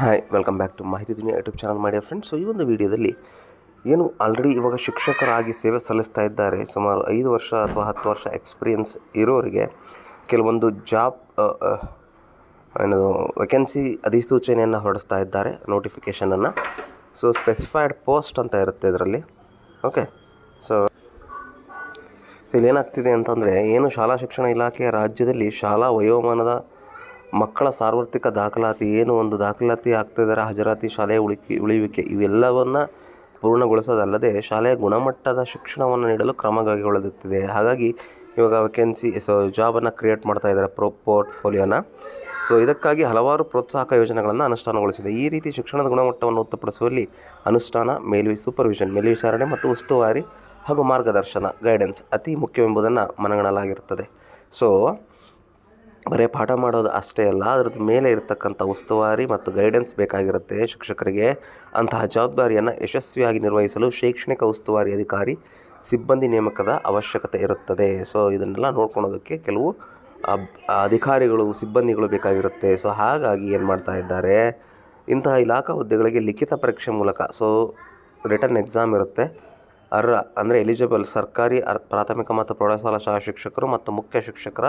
Hi welcome back to Mahiti Duniya YouTube channel ಮಾಡಿ friends so ಈ ಒಂದು ವಿಡಿಯೋದಲ್ಲಿ ಏನು ಆಲ್ರೆಡಿ ಇವಾಗ ಶಿಕ್ಷಕರಾಗಿ ಸೇವೆ ಸಲ್ಲಿಸ್ತಾ ಇದ್ದಾರೆ, ಸುಮಾರು ಐದು ವರ್ಷ ಅಥವಾ ಹತ್ತು ವರ್ಷ ಎಕ್ಸ್ಪೀರಿಯನ್ಸ್ ಇರೋರಿಗೆ ಕೆಲವೊಂದು ಜಾಬ್ ಏನದು ವೆಕೆನ್ಸಿ ಅಧಿಸೂಚನೆಯನ್ನು ಹೊರಡಿಸ್ತಾ ಇದ್ದಾರೆ ನೋಟಿಫಿಕೇಷನನ್ನು ಸೊ ಸ್ಪೆಸಿಫೈಡ್ ಪೋಸ್ಟ್ ಅಂತ ಇರುತ್ತೆ ಇದರಲ್ಲಿ. ಓಕೆ ಸೊ ಇಲ್ಲಿ ಏನಾಗ್ತಿದೆ ಅಂತಂದರೆ, ಏನು ಶಾಲಾ ಶಿಕ್ಷಣ ಇಲಾಖೆಯ ರಾಜ್ಯದಲ್ಲಿ ಶಾಲಾ ವಯೋಮಾನದ ಮಕ್ಕಳ ಸಾರ್ವತ್ರಿಕ ದಾಖಲಾತಿ ಏನು? ಒಂದು ದಾಖಲಾತಿ ಆಗ್ತಿದ್ದಾರೆ ಹಾಜರಾತಿ ಶಾಲೆಯ ಉಳಿಕೆ ಉಳಿಯುವಿಕೆ. ಇವೆಲ್ಲವನ್ನು ಪೂರ್ಣಗೊಳಿಸೋದಲ್ಲದೆ ಶಾಲೆಯ ಗುಣಮಟ್ಟದ ಶಿಕ್ಷಣವನ್ನು ನೀಡಲು ಕ್ರಮ ಕೈಗೊಳ್ಳುತ್ತಿದೆ ಹಾಗಾಗಿ ಇವಾಗ ವೇಕೆನ್ಸಿ ಸೊ ಜಾಬನ್ನು ಕ್ರಿಯೇಟ್ ಮಾಡ್ತಾ ಇದ್ದಾರೆ ಪ್ರೊ ಪೋರ್ಟ್ಫೋಲಿಯೋನ ಸೊ ಇದಕ್ಕಾಗಿ ಹಲವಾರು ಪ್ರೋತ್ಸಾಹಕ ಯೋಜನೆಗಳನ್ನು ಅನುಷ್ಠಾನಗೊಳಿಸಿದೆ. ಈ ರೀತಿ ಶಿಕ್ಷಣದ ಗುಣಮಟ್ಟವನ್ನು ಉತ್ತಮಪಡಿಸುವಲ್ಲಿ ಅನುಷ್ಠಾನ, ಮೇಲ್ವಿ ಸೂಪರ್ವಿಷನ್ ಮೇಲ್ವಿಚಾರಣೆ ಮತ್ತು ಉಸ್ತುವಾರಿ ಹಾಗೂ ಮಾರ್ಗದರ್ಶನ ಗೈಡೆನ್ಸ್ ಅತಿ ಮುಖ್ಯವೆಂಬುದನ್ನು ಮನಗಣಲಾಗಿರುತ್ತದೆ. ಸೊ ಬರೀ ಪಾಠ ಮಾಡೋದು ಅಷ್ಟೇ ಅಲ್ಲ, ಅದ್ರದ್ದು ಮೇಲೆ ಇರತಕ್ಕಂಥ ಉಸ್ತುವಾರಿ ಮತ್ತು ಗೈಡೆನ್ಸ್ ಬೇಕಾಗಿರುತ್ತೆ ಶಿಕ್ಷಕರಿಗೆ. ಅಂತಹ ಜವಾಬ್ದಾರಿಯನ್ನು ಯಶಸ್ವಿಯಾಗಿ ನಿರ್ವಹಿಸಲು ಶೈಕ್ಷಣಿಕ ಉಸ್ತುವಾರಿ ಅಧಿಕಾರಿ, ಸಿಬ್ಬಂದಿ ನೇಮಕದ ಅವಶ್ಯಕತೆ ಇರುತ್ತದೆ. ಸೊ ಇದನ್ನೆಲ್ಲ ನೋಡ್ಕೊಳೋದಕ್ಕೆ ಕೆಲವು ಅಧಿಕಾರಿಗಳು, ಸಿಬ್ಬಂದಿಗಳು ಬೇಕಾಗಿರುತ್ತೆ. ಸೊ ಹಾಗಾಗಿ ಏನು ಮಾಡ್ತಾ ಇದ್ದಾರೆ, ಇಂತಹ ಇಲಾಖಾ ಹುದ್ದೆಗಳಿಗೆ ಲಿಖಿತ ಪರೀಕ್ಷೆ ಮೂಲಕ ಸೊ ರಿಟರ್ನ್ ಎಕ್ಸಾಮ್ ಇರುತ್ತೆ. ಅರ್ಹ ಅಂದರೆ ಎಲಿಜಿಬಲ್ ಸರ್ಕಾರಿ ಪ್ರಾಥಮಿಕ ಮತ್ತು ಪ್ರೌಢಶಾಲಾ ಶಾಲಾ ಶಿಕ್ಷಕರು ಮತ್ತು ಮುಖ್ಯ ಶಿಕ್ಷಕರ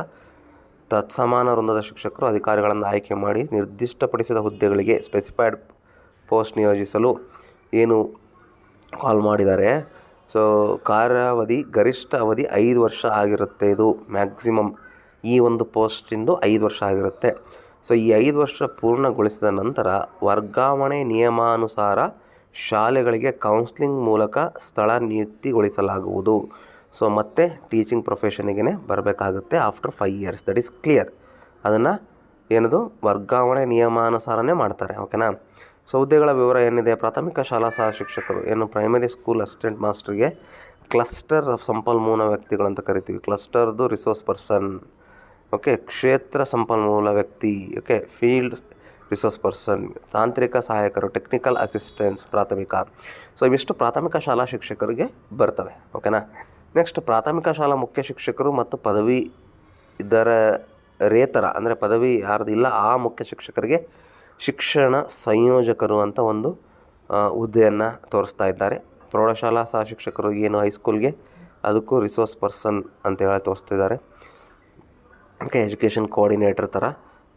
ತತ್ಸಮಾನ ವೃಂದದ ಶಿಕ್ಷಕರು ಅಧಿಕಾರಿಗಳನ್ನು ಆಯ್ಕೆ ಮಾಡಿ ನಿರ್ದಿಷ್ಟಪಡಿಸಿದ ಹುದ್ದೆಗಳಿಗೆ ಸ್ಪೆಸಿಫೈಡ್ ಪೋಸ್ಟ್ ನಿಯೋಜಿಸಲು ಏನು ಕಾಲ್ ಮಾಡಿದ್ದಾರೆ. ಸೊ ಕಾರ್ಯಾವಧಿ ಗರಿಷ್ಠ ಅವಧಿ ಐದು ವರ್ಷ ಆಗಿರುತ್ತೆ ಇದು. ಮ್ಯಾಕ್ಸಿಮಮ್ ಈ ಒಂದು ಪೋಸ್ಟಿಂದು ಐದು ವರ್ಷ ಆಗಿರುತ್ತೆ. ಸೊ, ಈ ಐದು ವರ್ಷ ಪೂರ್ಣಗೊಳಿಸಿದ ನಂತರ ವರ್ಗಾವಣೆ ನಿಯಮಾನುಸಾರ ಶಾಲೆಗಳಿಗೆ ಕೌನ್ಸ್ಲಿಂಗ್ ಮೂಲಕ ಸ್ಥಳ ನಿಯುಕ್ತಿಗೊಳಿಸಲಾಗುವುದು. ಸೊ ಮತ್ತೆ ಟೀಚಿಂಗ್ ಪ್ರೊಫೆಷನಿಗೆ ಬರಬೇಕಾಗುತ್ತೆ after five years that is clear ಅದನ್ನು ಏನದು? ವರ್ಗಾವಣೆ ನಿಯಮಾನುಸಾರನೇ ಮಾಡ್ತಾರೆ ಓಕೆನಾ ಸೊ ಹುದ್ದೆಗಳ ವಿವರ ಏನಿದೆ? ಪ್ರಾಥಮಿಕ ಶಾಲಾ ಸಹ ಶಿಕ್ಷಕರು, ಏನು ಪ್ರೈಮರಿ ಸ್ಕೂಲ್ ಅಸಿಸ್ಟೆಂಟ್ ಮಾಸ್ಟರ್ಗೆ ಕ್ಲಸ್ಟರ್ ಸಂಪನ್ಮೂಲ ವ್ಯಕ್ತಿಗಳು ಅಂತ ಕರಿತೀವಿ. ಕ್ಲಸ್ಟರ್ದು ರಿಸೋರ್ಸ್ ಪರ್ಸನ್ ಓಕೆ ಕ್ಷೇತ್ರ ಸಂಪನ್ಮೂಲ ವ್ಯಕ್ತಿ ಓಕೆ ಫೀಲ್ಡ್ ರಿಸೋರ್ಸ್ ಪರ್ಸನ್ ತಾಂತ್ರಿಕ ಸಹಾಯಕರು ಟೆಕ್ನಿಕಲ್ ಅಸಿಸ್ಟೆನ್ಸ್ ಪ್ರಾಥಮಿಕ. ಸೊ ಇವಿಷ್ಟು ಪ್ರಾಥಮಿಕ ಶಾಲಾ ಶಿಕ್ಷಕರಿಗೆ ಬರ್ತವೆ ಓಕೆನಾ ನೆಕ್ಸ್ಟ್ ಪ್ರಾಥಮಿಕ ಶಾಲಾ ಮುಖ್ಯ ಶಿಕ್ಷಕರು ಮತ್ತು ಪದವಿ ಇದರ ರೇತರ, ಅಂದರೆ ಪದವಿ ಯಾರ್ದಿಲ್ಲ ಆ ಮುಖ್ಯ ಶಿಕ್ಷಕರಿಗೆ ಶಿಕ್ಷಣ ಸಂಯೋಜಕರು ಅಂತ ಒಂದು ಹುದ್ದೆಯನ್ನು ತೋರಿಸ್ತಾ ಇದ್ದಾರೆ. ಪ್ರೌಢಶಾಲಾ ಸಹ ಶಿಕ್ಷಕರು, ಏನು ಹೈಸ್ಕೂಲ್ಗೆ ಅದಕ್ಕೂ ರಿಸೋರ್ಸ್ ಪರ್ಸನ್ ಅಂತ ಹೇಳಿ ತೋರಿಸ್ತಿದ್ದಾರೆ. ಓಕೆ ಎಜುಕೇಷನ್ ಕೋಆರ್ಡಿನೇಟರ್ ಥರ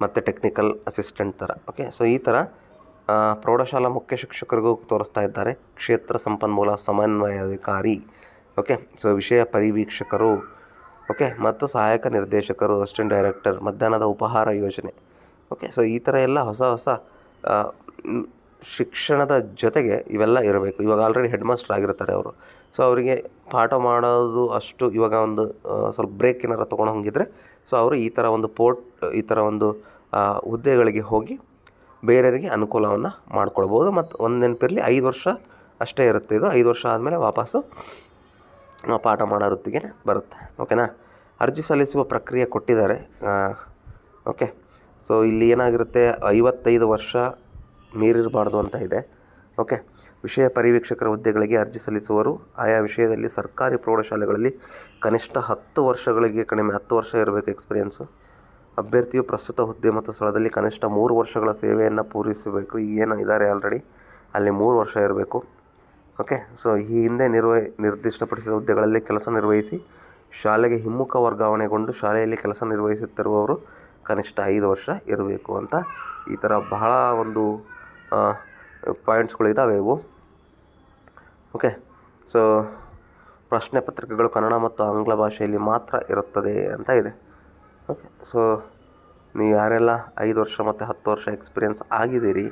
ಮತ್ತು ಟೆಕ್ನಿಕಲ್ ಅಸಿಸ್ಟೆಂಟ್ ಥರ ಓಕೆ ಸೊ ಈ ಥರ ಪ್ರೌಢಶಾಲಾ ಮುಖ್ಯ ಶಿಕ್ಷಕರಿಗೂ ತೋರಿಸ್ತಾ ಇದ್ದಾರೆ. ಕ್ಷೇತ್ರ ಸಂಪನ್ಮೂಲ ಸಮನ್ವಯಾಧಿಕಾರಿ ಓಕೆ? ಸೊ ವಿಷಯ ಪರಿವೀಕ್ಷಕರು, ಓಕೆ? ಮತ್ತು ಸಹಾಯಕ ನಿರ್ದೇಶಕರು ಅಸಿಸ್ಟೆಂಟ್ ಡೈರೆಕ್ಟರ್ ಮಧ್ಯಾಹ್ನದ ಉಪಹಾರ ಯೋಜನೆ, ಓಕೆ? ಸೊ ಈ ಥರ ಎಲ್ಲ ಹೊಸ ಹೊಸ ಶಿಕ್ಷಣದ ಜೊತೆಗೆ ಇವೆಲ್ಲ ಇರಬೇಕು. ಇವಾಗ ಆಲ್ರೆಡಿ ಹೆಡ್ ಮಾಸ್ಟರ್ ಆಗಿರ್ತಾರೆ ಅವರು. ಸೊ ಅವರಿಗೆ ಪಾಠ ಮಾಡೋದು ಅಷ್ಟು ಇವಾಗ ಒಂದು ಸ್ವಲ್ಪ ಬ್ರೇಕ್ ಏನಾರು ತೊಗೊಂಡು ಹೋಗಿದ್ರೆ ಸೊ ಅವರು ಈ ಥರ ಒಂದು ಪೋರ್ಟ್ ಈ ಥರ ಒಂದು ಹುದ್ದೆಗಳಿಗೆ ಹೋಗಿ ಬೇರೆಯವರಿಗೆ ಅನುಕೂಲವನ್ನು ಮಾಡ್ಕೊಳ್ಬೋದು. ಮತ್ತು ಒಂದು ನೆನಪಿರಲಿ, ಐದು ವರ್ಷ ಅಷ್ಟೇ ಇರುತ್ತೆ ಇದು. ಐದು ವರ್ಷ ಆದಮೇಲೆ ವಾಪಸ್ಸು ಪಾಠ ಮಾಡೋ ವೃತ್ತಿಗೆ ಬರುತ್ತೆ. ಓಕೆನಾ ಅರ್ಜಿ ಸಲ್ಲಿಸುವ ಪ್ರಕ್ರಿಯೆ ಕೊಟ್ಟಿದ್ದಾರೆ. ಓಕೆ ಸೊ ಇಲ್ಲಿ ಏನಾಗಿರುತ್ತೆ? ಐವತ್ತೈದು ವರ್ಷ ಮೀರಿರಬಾರ್ದು ಅಂತ ಇದೆ. ಓಕೆ ವಿಷಯ ಪರಿವೀಕ್ಷಕರ ಹುದ್ದೆಗಳಿಗೆ ಅರ್ಜಿ ಸಲ್ಲಿಸುವರು ಆಯಾ ವಿಷಯದಲ್ಲಿ ಸರ್ಕಾರಿ ಪ್ರೌಢಶಾಲೆಗಳಲ್ಲಿ ಕನಿಷ್ಠ ಹತ್ತು ವರ್ಷಗಳಿಗೆ ಕಡಿಮೆ, ಹತ್ತು ವರ್ಷ ಇರಬೇಕು ಎಕ್ಸ್ಪೀರಿಯೆನ್ಸು ಅಭ್ಯರ್ಥಿಯು ಪ್ರಸ್ತುತ ಹುದ್ದೆ ಮತ್ತು ಸ್ಥಳದಲ್ಲಿ ಕನಿಷ್ಠ ಮೂರು ವರ್ಷಗಳ ಸೇವೆಯನ್ನು ಪೂರೈಸಬೇಕು. ಏನು ಇದ್ದಾರೆ ಆಲ್ರೆಡಿ ಅಲ್ಲಿ ಮೂರು ವರ್ಷ ಇರಬೇಕು. ಓಕೆ ಸೊ ಈ ಹಿಂದೆ ನಿರ್ವ ನಿರ್ದಿಷ್ಟಪಡಿಸಿದ ಹುದ್ದೆಗಳಲ್ಲಿ ಕೆಲಸ ನಿರ್ವಹಿಸಿ ಶಾಲೆಗೆ ಹಿಮ್ಮುಖ ವರ್ಗಾವಣೆಗೊಂಡು ಶಾಲೆಯಲ್ಲಿ ಕೆಲಸ ನಿರ್ವಹಿಸುತ್ತಿರುವವರು ಕನಿಷ್ಠ ಐದು ವರ್ಷ ಇರಬೇಕು ಅಂತ ಈ ಥರ ಬಹಳ ಒಂದು ಪಾಯಿಂಟ್ಸ್ಗಳಿದ್ದಾವೆ ಇವು. ಓಕೆ ಸೊ ಪ್ರಶ್ನೆ ಪತ್ರಿಕೆಗಳು ಕನ್ನಡ ಮತ್ತು ಆಂಗ್ಲ ಭಾಷೆಯಲ್ಲಿ ಮಾತ್ರ ಇರುತ್ತದೆ ಅಂತ ಇದೆ. ಓಕೆ ಸೊ ನೀವು ಯಾರೆಲ್ಲ ಐದು ವರ್ಷ ಮತ್ತು ಹತ್ತು ವರ್ಷ ಎಕ್ಸ್ಪೀರಿಯನ್ಸ್ ಆಗಿದ್ದೀರಿ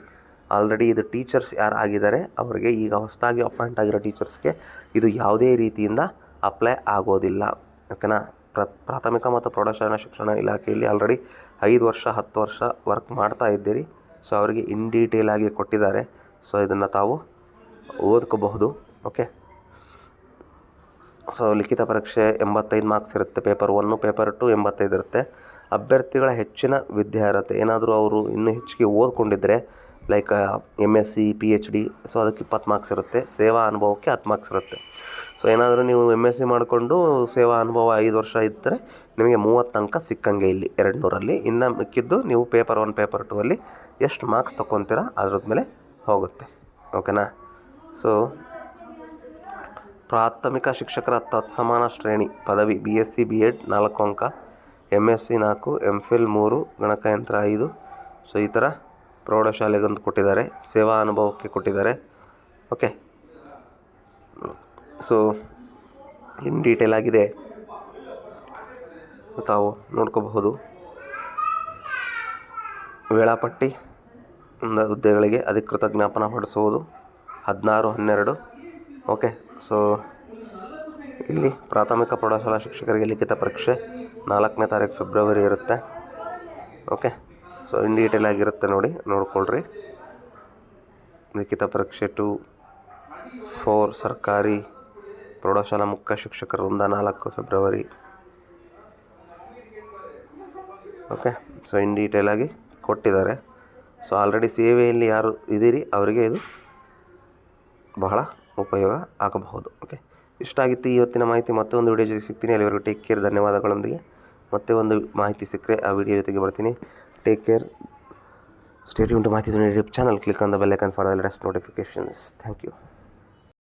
ಆಲ್ರೆಡಿ ಇದು ಟೀಚರ್ಸ್ ಯಾರು ಆಗಿದ್ದಾರೆ, ಅವರಿಗೆ ಈಗ ಹೊಸದಾಗಿ ಅಪಾಯಿಂಟ್ ಆಗಿರೋ ಟೀಚರ್ಸ್ಗೆ ಇದು ಯಾವುದೇ ರೀತಿಯಿಂದ ಅಪ್ಲೈ ಆಗೋದಿಲ್ಲ. ಓಕೆನಾ? ಪ್ರ, ಪ್ರಾಥಮಿಕ ಮತ್ತು ಪ್ರೌಢಶಾಲಾ ಶಿಕ್ಷಣ ಇಲಾಖೆಯಲ್ಲಿ ಆಲ್ರೆಡಿ ಐದು ವರ್ಷ, ಹತ್ತು ವರ್ಷ ವರ್ಕ್ ಮಾಡ್ತಾ ಇದ್ದೀರಿ. ಸೊ, ಅವರಿಗೆ ಇನ್ ಡೀಟೇಲ್ ಆಗಿ ಕೊಟ್ಟಿದ್ದಾರೆ. ಸೊ, ಇದನ್ನು ತಾವು ಓದ್ಕೋಬಹುದು. ಓಕೆ? ಸೊ, ಲಿಖಿತ ಪರೀಕ್ಷೆ ಎಂಬತ್ತೈದು ಮಾರ್ಕ್ಸ್ ಇರುತ್ತೆ. ಪೇಪರ್ ಒನ್ನು ಪೇಪರ್ ಟು ಎಂಬತ್ತೈದು ಇರುತ್ತೆ. ಅಭ್ಯರ್ಥಿಗಳ ಹೆಚ್ಚಿನ ವಿದ್ಯಾರ್ಹತೆ, ಏನಾದರೂ ಅವರು ಇನ್ನೂ ಹೆಚ್ಚಿಗೆ ಓದ್ಕೊಂಡಿದ್ದರೆ like M S C P H D so ಅದಕ್ಕೆ ಇಪ್ಪತ್ತು ಮಾರ್ಕ್ಸ್ ಇರುತ್ತೆ. ಸೇವಾ ಅನುಭವಕ್ಕೆ ಹತ್ತು ಮಾರ್ಕ್ಸ್ ಇರುತ್ತೆ. ಸೊ ಏನಾದರೂ ನೀವು ಎಂ ಎಸ್ ಸಿ ಮಾಡಿಕೊಂಡು ಸೇವಾ ಅನುಭವ ಐದು ವರ್ಷ ಇದ್ದರೆ ನಿಮಗೆ ಮೂವತ್ತು ಅಂಕ ಸಿಕ್ಕಂಗೆ ಇಲ್ಲಿ ಎರಡು ನೂರಲ್ಲಿ ಇನ್ನು ಮಿಕ್ಕಿದ್ದು ನೀವು ಪೇಪರ್ ಒನ್ ಪೇಪರ್ ಟೂ ಅಲ್ಲಿ ಎಷ್ಟು ಮಾರ್ಕ್ಸ್ ತೊಗೊತೀರ ಅದ್ರದ ಮೇಲೆ ಹೋಗುತ್ತೆ. ಓಕೆನಾ ಸೊ ಪ್ರಾಥಮಿಕ ಶಿಕ್ಷಕರ ತತ್ಸಮಾನ ಶ್ರೇಣಿ ಪದವಿ B S C B Ed ನಾಲ್ಕು ಅಂಕ ಎಂ ಎಸ್ ಸಿ ನಾಲ್ಕು ಎಂ ಫಿಲ್ ಮೂರು, ಗಣಕಯಂತ್ರ ಐದು. ಸೊ ಈ ಥರ ಪ್ರೌಢಶಾಲೆಗೊಂದು ಕೊಟ್ಟಿದ್ದಾರೆ, ಸೇವಾ ಅನುಭವಕ್ಕೆ ಕೊಟ್ಟಿದ್ದಾರೆ. ಓಕೆ ಸೊ ಇನ್ ಡೀಟೇಲ್ ಆಗಿದೆ. ತಾವು ನೋಡ್ಕೋಬಹುದು. ವೇಳಾಪಟ್ಟಿ ಹುದ್ದೆಗಳಿಗೆ ಅಧಿಕೃತ ಜ್ಞಾಪನ ಹೊರಡಿಸುವುದು ಹದಿನಾರು, ಹನ್ನೆರಡು. ಓಕೆ ಸೊ ಇಲ್ಲಿ ಪ್ರಾಥಮಿಕ ಪ್ರೌಢಶಾಲಾ ಶಿಕ್ಷಕರಿಗೆ ಲಿಖಿತ ಪರೀಕ್ಷೆ ನಾಲ್ಕನೇ ತಾರೀಕು ಫೆಬ್ರವರಿ ಇರುತ್ತೆ. ಓಕೆ ಸೊ ಇನ್ ಡೀಟೇಲ್ ಆಗಿರುತ್ತೆ ನೋಡಿ, ನೋಡ್ಕೊಳ್ರಿ. ಲಿಖಿತ ಪರೀಕ್ಷೆ ಟು ಫೋರ್ ಸರ್ಕಾರಿ ಪ್ರೌಢಶಾಲಾ ಮುಖ್ಯ ಶಿಕ್ಷಕರಿಂದ ನಾಲ್ಕು February okay so in detail ಆಗಿ ಕೊಟ್ಟಿದ್ದಾರೆ. ಸೊ ಆಲ್ರೆಡಿ ಸೇವೆಯಲ್ಲಿ ಯಾರು ಇದ್ದೀರಿ, ಅವರಿಗೆ ಇದು ಬಹಳ ಉಪಯೋಗ ಆಗಬಹುದು. ಓಕೆ ಇಷ್ಟ ಆಗಿತ್ತು ಇವತ್ತಿನ ಮಾಹಿತಿ, ಮತ್ತೆ ಒಂದು ವಿಡಿಯೋ ಜೊತೆಗೆ ಸಿಗ್ತೀನಿ. ಅಲ್ಲಿವರೆಗೂ ಟೇಕ್ ಕೇರ್ ಧನ್ಯವಾದಗಳೊಂದಿಗೆ. ಮತ್ತೆ ಒಂದು ಮಾಹಿತಿ ಸಿಕ್ಕರೆ ಆ ವಿಡಿಯೋ ಜೊತೆಗೆ ಬರ್ತೀನಿ. Take care state unit Mahiti channel click on the bell icon for the latest notification thank you